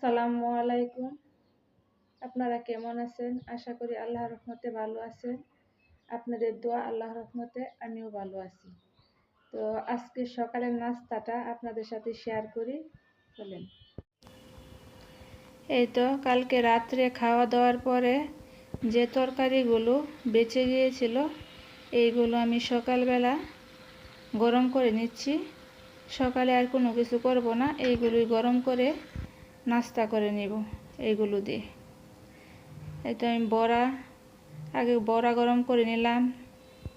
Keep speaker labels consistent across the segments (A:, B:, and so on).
A: আসসালামু আলাইকুম। আপনারা কেমন আছেন? আশা করি আল্লাহর রহমতে ভালো আছেন। আপনাদের দোয়া আল্লাহর রহমতে, আমিও ভালো আছি। তো আজকে সকালের নাস্তাটা আপনাদের সাথে শেয়ার করি। চলেন। এই তো কালকে রাত্রে খাওয়া দাওয়ার পরে যে তরকারিগুলো বেঁচে গিয়েছিল, এইগুলো আমি সকালবেলা গরম করে নিচ্ছি। সকালে আর কোনো কিছু করব না। এইগুলোই গরম করে নাস্তা করে নিব এইগুলো দিয়ে। এই তো আমি বড়া, আগে বড়া গরম করে নিলাম,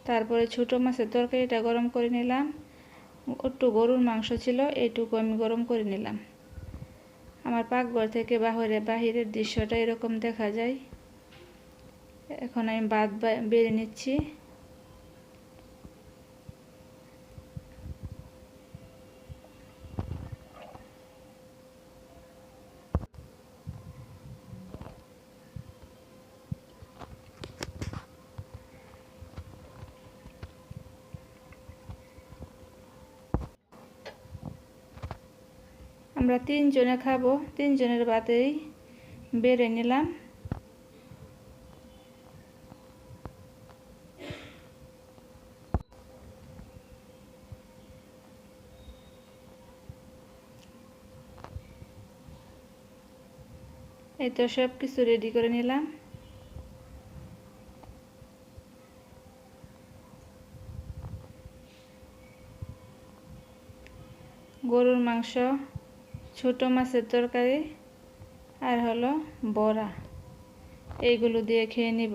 A: তারপরে ছোটো মাছের তরকারিটা গরম করে নিলাম, একটু গরুর মাংস ছিল এইটুকু আমি গরম করে নিলাম। আমার পাকঘর থেকে বাহিরে, বাহিরের দৃশ্যটা এরকম দেখা যায়। এখন আমি বাদ বেড়ে নিচ্ছি। আমরা তিনজনে খাব। তিনজনের বাতেই বেড়ে নিলাম। এই তো সব কিছু রেডি করে নিলাম। গরুর মাংস ছোট মাছের তরকারি আর হলো বড়া। এইগুলো দিয়ে খেয়ে নিব।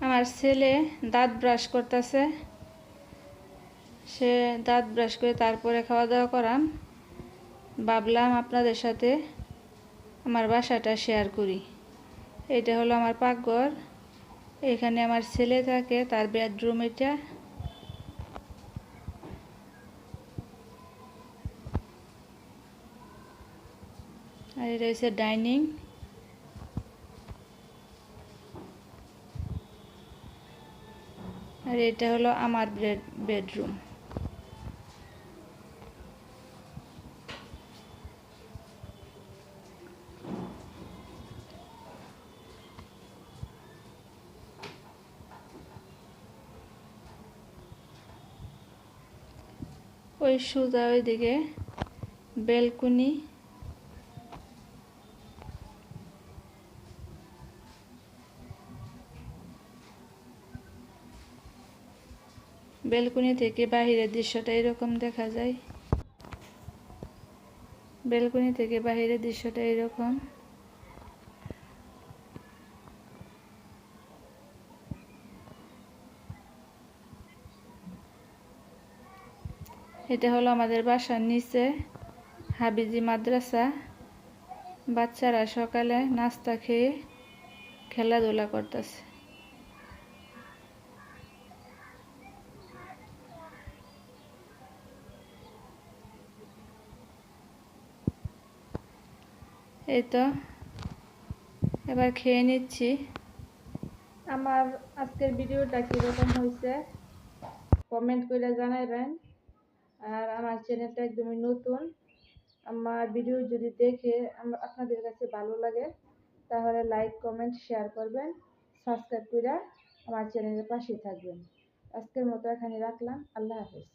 A: আমার ছেলে দাঁত ব্রাশ করতেছে। সে দাঁত ব্রাশ করে তারপরে খাওয়া দাওয়া করাম। ভাবলাম আপনাদের সাথে আমার বাসাটা শেয়ার করি। এটা হলো আমার পাকঘর। এখানে আমার ছেলে থাকে, তার বেডরুম এটা। আর এটা হচ্ছে ডাইনিং আর এটা হলো আমার বেডরুম ওই সোজা ওইদিকে বেলকুনি। বেলকুনি থেকে বাহিরের দৃশ্যটা এরকম দেখা যায়। বেলকুনি থেকে বাহিরের দৃশ্যটা এরকম। এটা হলো আমাদের বাসার নিচে, হাবিজি মাদ্রাসা। বাচ্চারা সকালে নাস্তা খেয়ে খেলাধুলা করতেছে। এই তো, এবার খেয়ে নিচ্ছি। আমার আজকের ভিডিওটা কীরকম হয়েছে? কমেন্ট করে আমার চ্যানেলটা একদমই নতুন। আমার ভিডিও যদি দেখে আপনাদের কাছে ভালো লাগে, তাহলে লাইক কমেন্ট শেয়ার করবেন সাবস্ক্রাইব করে আমার চ্যানেলের পাশে থাকবেন। আজকের মতো এখানে রাখলাম। আল্লাহ হাফেজ।